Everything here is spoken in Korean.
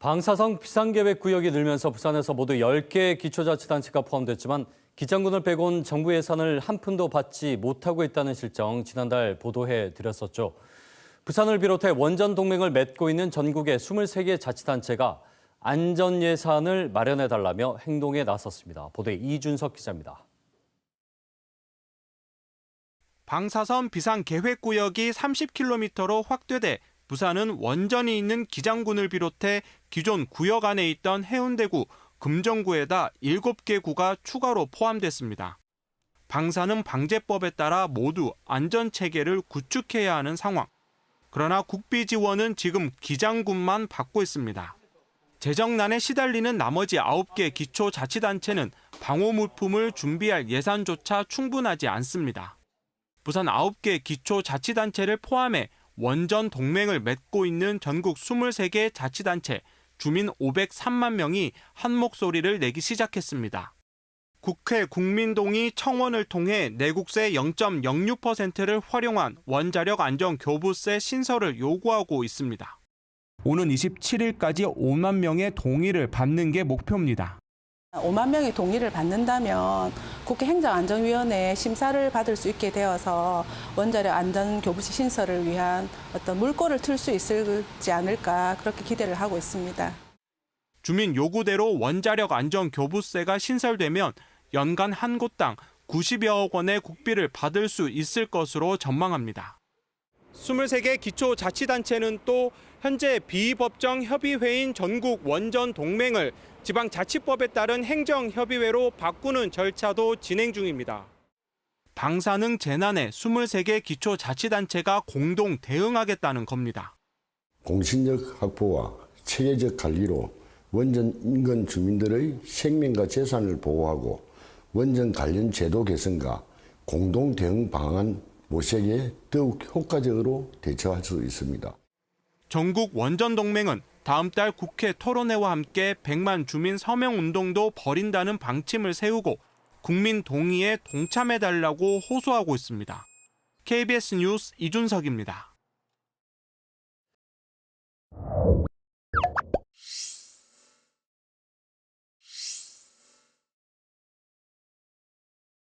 방사성 비상계획 구역이 늘면서 부산에서 모두 10개의 기초자치단체가 포함됐지만 기장군을 빼곤 정부 예산을 한 푼도 받지 못하고 있다는 실정 지난달 보도해 드렸었죠. 부산을 비롯해 원전 동맹을 맺고 있는 전국의 23개 자치단체가 안전 예산을 마련해 달라며 행동에 나섰습니다. 보도에 이준석 기자입니다. 방사선 비상 계획 구역이 30km로 확대돼 부산은 원전이 있는 기장군을 비롯해 기존 구역 안에 있던 해운대구, 금정구에다 7개 구가 추가로 포함됐습니다. 방사능 방제법에 따라 모두 안전 체계를 구축해야 하는 상황. 그러나 국비 지원은 지금 기장군만 받고 있습니다. 재정난에 시달리는 나머지 9개 기초자치단체는 방호 물품을 준비할 예산조차 충분하지 않습니다. 부산 9개 기초자치단체를 포함해 원전 동맹을 맺고 있는 전국 23개 자치단체 주민 503만 명이 한 목소리를 내기 시작했습니다. 국회 국민동의 청원을 통해 내국세 0.06%를 활용한 원자력 안전 교부세 신설을 요구하고 있습니다. 오는 27일까지 5만 명의 동의를 받는 게 목표입니다. 5만 명이 동의를 받는다면 국회 행정안전위원회 심사를 받을 수 있게 되어서 원자력 안전 교부시 신설을 위한 어떤 물꼬를 틀 수 있을지 않을까 그렇게 기대를 하고 있습니다. 주민 요구대로 원자력 안전 교부세가 신설되면 연간 한 곳당 90여억 원의 국비를 받을 수 있을 것으로 전망합니다. 23개 기초자치단체는 또 현재 비법정 협의회인 전국 원전 동맹을 지방자치법에 따른 행정협의회로 바꾸는 절차도 진행 중입니다. 방사능 재난에 23개 기초자치단체가 공동 대응하겠다는 겁니다. 공신력 확보와 체계적 관리로 원전 인근 주민들의 생명과 재산을 보호하고 원전 관련 제도 개선과 공동 대응 방안 모색에 더욱 효과적으로 대처할 수 있습니다. 전국 원전 동맹은 다음 달 국회 토론회와 함께 100만 주민 서명 운동도 벌인다는 방침을 세우고 국민 동의에 동참해 달라고 호소하고 있습니다. KBS 뉴스 이준석입니다.